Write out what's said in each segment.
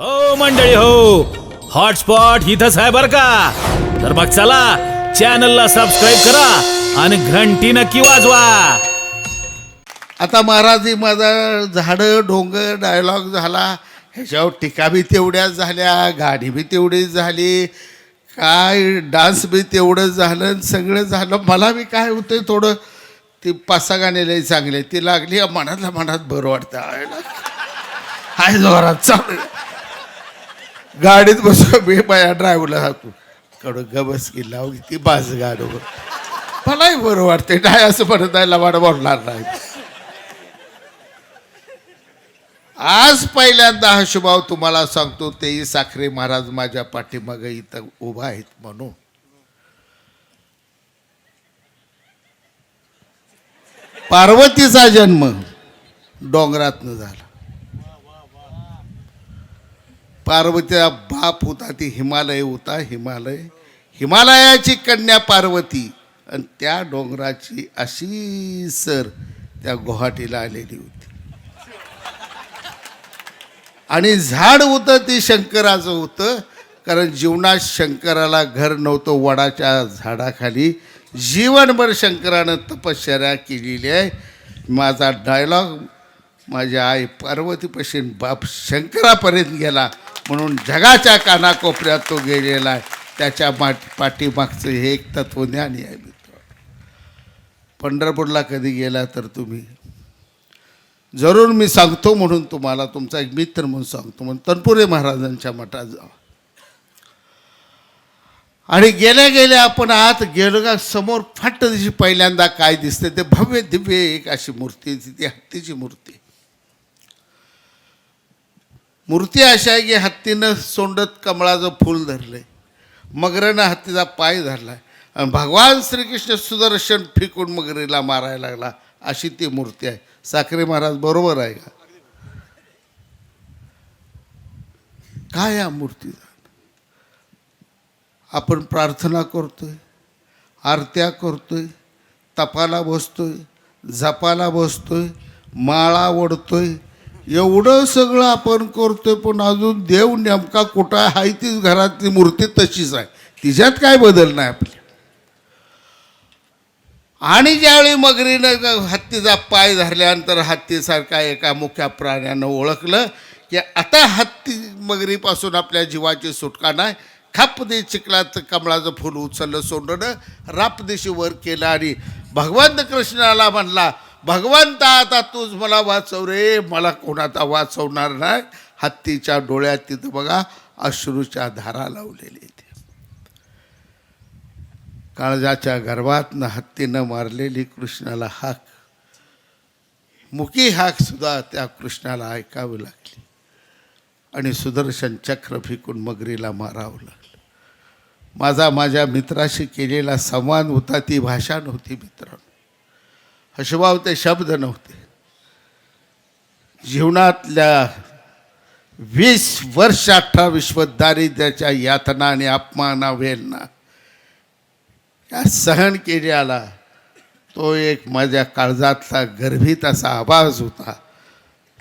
हो मंडळी हो. हॉटस्पॉट इथंच आहे बर का. तर मग चला चॅनलला सबस्क्राईब करा आणि घंटी नक्की वाजवा. आता महाराज माझा झाडं डोंगर डायलॉग झाला. ह्याच्यावर टीका बी तेवढ्याच झाल्या गाणी बी तेवढीच झाली. काय डान्स बी तेवढं झालं आणि सगळं झालं. मला बी काय होतं थोडं ती पाच सहा गाणे लई चांगले ती लागली मनातल्या मनात बरं वाटतं. आहे हाय जोरात चालू गाडीत बसलो मी माझ्या ड्रायव्हरला सांगतो कडं गबस की लाव बाज गाडीवर मलाही बरं वाटते नाही असं म्हणत नाही लवाड बोलणार नाही. आज पहिल्यांदा हा शुभाव तुम्हाला सांगतो तेही साखरे महाराज माझ्या पाठीमागे इथं उभा आहेत म्हणून. पार्वतीचा जन्म डोंगरातनं झाला. पार्वतीचा बाप होता ती हिमालय होता हिमालय. हिमालयाची कन्या पार्वती. आणि त्या डोंगराची अशी सर त्या गुवाहाटीला आलेली होती. आणि झाड होतं ते शंकराचं होतं. कारण जीवनात शंकराला घर नव्हतं वडाच्या झाडाखाली. जीवनभर शंकरानं तपश्चर्या केलेली आहे. माझा डायलॉग माझ्या आई पार्वतीपाशी बाप शंकरापर्यंत गेला. म्हणून जगाच्या कानाकोपऱ्यात तो गेलेला आहे. त्याच्या माट पाठीमागचं हे एक तत्वज्ञानी आहे मित्र. पंढरपूरला कधी गेला तर तुम्ही? जरूर मी सांगतो म्हणून तुम्हाला तुमचा एक मित्र म्हणून सांगतो म्हणून. तनपुरे महाराजांच्या मठात जा. आणि गेल्या गेल्या आपण आत गेलो का समोर फाट दिवशी पहिल्यांदा काय दिसते ते भव्य दिव्य एक अशी मूर्ती ती हत्तीची मूर्ती. मूर्ती अशा आहे की हत्तीनं सोंडत कमळाचं फूल धरलं आहे मगरनं हत्तीचा पाय धरला आणि भगवान श्रीकृष्ण सुदर्शन फिकून मगरीला मारायला लागला. अशी ती मूर्ती आहे. साखरे महाराज बरोबर आहे का? काय या मूर्तीचा? आपण प्रार्थना करतोय आरत्या करतोय तपाला बसतोय जपाला बसतोय माळा ओढतोय एवढं सगळं आपण करतोय पण अजून देव नेमका कुठं आहे हाय तीच घरातली मूर्ती तशीच आहे. तिच्यात काय बदल नाही आपल्या. आणि ज्यावेळी मगरीनं हत्तीचा पाय धरल्यानंतर हत्तीसारखा एका मुख्या प्राण्यानं ओळखलं की आता हत्ती मगरीपासून आपल्या जीवाची सुटका नाही. खाप दे चिखलाचं कमळाचं फूल उचललं सोंडणं राप दिशी वर केलं आणि भगवंत कृष्णाला म्हणला भगवंता आता तूच मला वाचव रे. मला कोणाचा वाचवणार नाही? हत्तीच्या डोळ्यात तिथं बघा अश्रूच्या धारा लावलेली ते काळजाच्या गर्भातनं हत्तीनं मारलेली कृष्णाला हाक. मुकी हाक सुद्धा त्या कृष्णाला ऐकावी लागली. आणि सुदर्शन चक्र फिकून मगरीला मारावं लागलं. माझा माझ्या मित्राशी केलेला संवाद होता ती भाषा नव्हती मित्रांनो. हशभाव ते शब्द नव्हते. जीवनातल्या वीस वर्ष अठरा विश्व दारिद्र्याच्या यातना आणि अपमाना वेलना या सहन केल्याला तो एक माझ्या काळजातला गर्भित असा आवाज होता.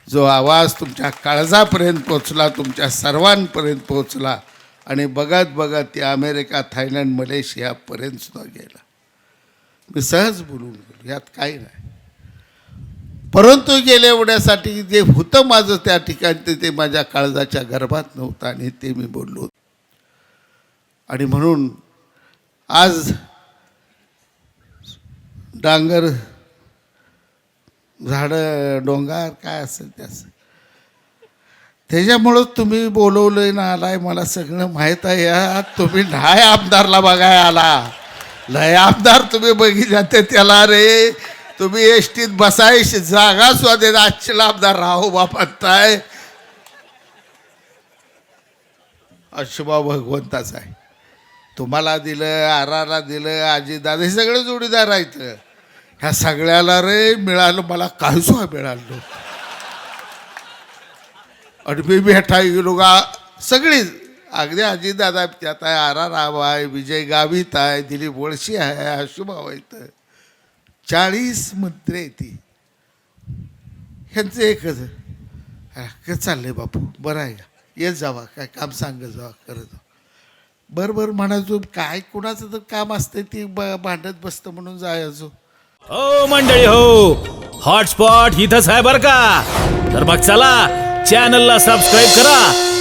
जो आवाज तुमच्या काळजापर्यंत पोचला तुमच्या सर्वांपर्यंत पोचला आणि बघत बघत ते अमेरिका थायलंड मलेशियापर्यंत सुद्धा गेला. मी सहज बोलून गेलो यात काही नाही. परंतु गेल्या एवढ्यासाठी जे होतं माझं त्या ठिकाणी ते- ते माझ्या काळजाच्या गर्भात नव्हतं आणि ते मी बोललो आणि म्हणून आज डांगर झाडं डोंगर काय असेल ते असं त्याच्यामुळं तुम्ही बोलवलं ना आलाय मला सगळं माहीत आहे. यात तुम्ही नाही आमदारला बघाय आला. लय आमदार तुम्ही बघितल्या ते त्याला रे. तुम्ही एस टीत बसाय जागा सुद्धा देत आमदार राहो बापताय अशुभा भगवंताच आहे. तुम्हाला दिलं आराला दिलं आजीदादा हे सगळे जोडीदार आहेत. ह्या सगळ्याला रे मिळालं मला काही मिळालो मिळालं. आणि मी भेटाय गेलो का सगळीच अगदी अजितदादा त्यात आहे आर आर राव आहे विजय गावित आहे दिलीप वळशी आहे अशुभाव आहेत चाळीस मंत्री आहे ती. ह्यांचं एकच काय चाललंय बापू? बरं आहे का? येत जावा काय काम सांगत जावा करत बरं बरं म्हणायचो काय कुणाचं तर काम असते ती भांडत बसतं म्हणून जायचो. हो मंडळी हो. हॉटस्पॉट इथंच आहे बर का? तर मग चला चॅनलला सबस्क्राईब करा.